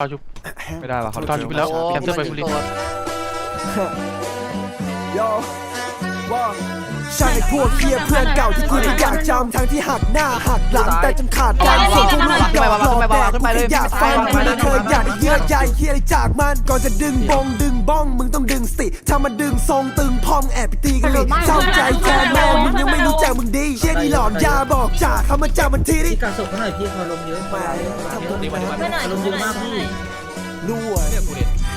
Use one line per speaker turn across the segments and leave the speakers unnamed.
เอาชุบ
ไม่ได้ว่ะเขา
ตอนอยู่ไปแล้ว แคนเซิลไปบุรี
โยว่าใช่พวกเฮียเพื่อนเก่าที่กูไม่อยากจำทั้งที่หักหน้าหักหลังแต่จนขาดกันส่วนพวกลูกดอกหลอกแดกกูไม่อยากฟังกูไม่เคยอยากได้เยื่อใยเฮียอะไรจากมันก่อนจะดึงบงดึงบ้องมึงต้องดึงสติถ้ามันดึงทรงตึงพองแอบไปตีกันเลยเศร้าใจแทนแม่มึงยังไม่รู้จักมึงดีเฮียนี่ หลอนยาบอกจ่าเขามาจับมันทีดิ
พี่การส่งเขาหน่อยพี่เขาลงเยอะ
มาทำตรงนี้มา
ไม่หน่อย
อารมณ์ดีมากพี่
รั่ว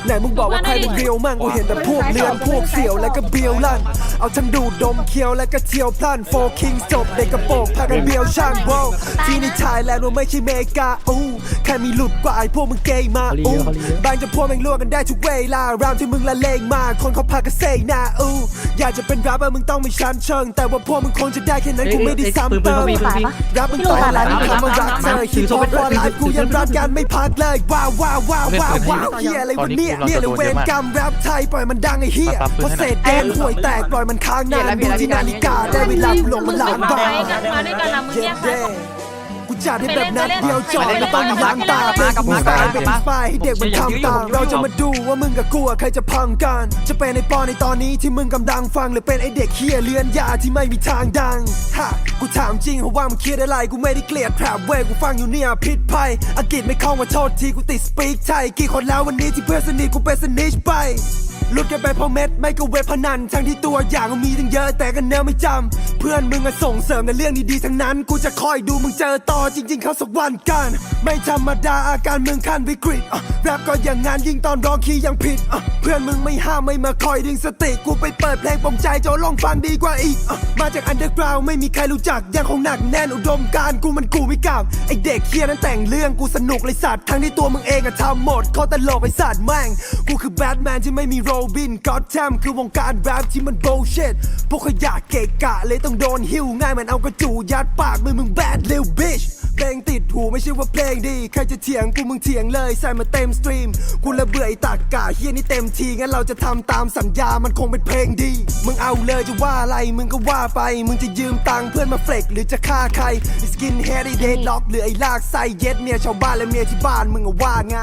ไหนมึงบอกว่าใครมันเบียวมั่งกูเห็นแต่พวกเลือนพวกเสี่ยวแล้วก็เบียวลั่น เอาทั้งดูดดมเคี้ยวแล้วก็เที่ยวพลันโฟคิงจบเด็กกระโปรงพากันเบียวช่างโว้ที่ในชายแลนด์ว่าไม่ใช่เมกาอู้ แค่มีหลุดกว่าไอ้พวกมึงเกย์มาอู้บางจะพวกแม่งล่วงกันได้ทุกเวลารามที่มึงละเลงมา คนเขาพากันเซหน้าอู้อยากจะเป็นรับมึงต้องมีชั้นเชิง แต่ว่าพวกมึงคงจะได้แค่นั้นกูไม่ได้ซ้ำเติมรับมึงต่อแล้วมึงคำว่ารักเธอคิดว่าว่าไลฟ์กูยังรักกันไม่พักเลยว้าวว้าวว้าวว้าวว้าวเฮียอะไรวะเนี่ยเนี่ยเลยเวรกรรมแรปไทยปล่อยมันดังไอ้เฮียเพราะเศษเอ็นห่วยแตกปล่อยมันค้างนานดูที่นาฬิกาได้เวลากูลงมันหลาน
มา
บ้า
ด้วยกันมาด้วยกันละมึง
เย็
แย
ด
ก กั
เด้
น
กูจัดให้แบบนัดเดียวจอดไม่ต้องมียางตาเป็นกูสายเป็นสปายให้เด็กมันทำตามเราจะมาดูว่ามึงกับกูอะใครจะพังกัน จะเป็นไอ้ปอนในตอนนี้ที่มึงกำลังฟังหรือเป็นไอ้เด็กเฮียเลือนยาที่ไม่มีทางดังฮะกูถามจริงเหรอว่ามึงคิดอะไรกูไม่ได้เกลียดแผลเว้ยกูฟังอยู่เนี่ยผิดภัยอังกฤษไม่เข้ามาโทษทีกูติดสปีกไทยกี่คนแล้ววันนี้ที่เพื่อนสนิทกูเป็นสนิชไปห ลุดกันไปเพราะเม็ดไม่ก็เว็บพนันทั้งที่ตัวอย่างก็มีตั้งเยอะแต่กันเนื้อไม่จำเพื่อนมึงอะส่งเสริมแต่เรื่องดีๆทั้งนั้น กูจะคอยดูมึงเจอต่อจริง ๆ เขาสักวันกัน ไม่ธรรมดาอาการมึงขั้นวิกฤตแรปก็อย่างงานยิ่งตอนร้องคีย์ยังผิด เพื่อนมึงไม่ห้ามไม่มาคอยดึงสติกูไปเปิดเพลงปลอมใจโจลองฟังดีกว่าอีก มาจากอันเดอร์กราวไม่มีใครรู้จักยังคงหนักแน่นอุดมการกูมันกูไม่กลับไอเด็กเคียนั้นแต่งเรื่องกูสนุกเลยสัตว์ทั้งที่ตัวมึงเองอะทำหมดเขาตลกไอสัตว์แม่งกูคือแบทแมนที่ไม่มีโรบินก็ตแทมคือวงการแรปที่มันโบเชตพวกขยะเกะกะเลยต้องโดนหิ้วง่ายมันเอากระจูยัดปากมึงมึงแบดเลวบิชเพลงติดหูไม่ใช่ว่าเพลงดี ใครจะเถียงกูมึงเถียงเลยใส่มาเต็มสตรีม กูละเบื่อไอ้ตากกะเฮียนี่เต็มที งั้นเราจะทำตามสัญญามันคงเป็นเพลงดี มึงเอาเลยจะว่าอะไรมึงก็ว่าไป มึงจะยืมตังค์เพื่อนมาเฟลกหรือจะฆ่าใครสกินเฮดไอเดดล็อกหรือไอ้ลากไส้เย็ดเมียชาวบ้านและเมียที่บ้านมึงอะว่าไง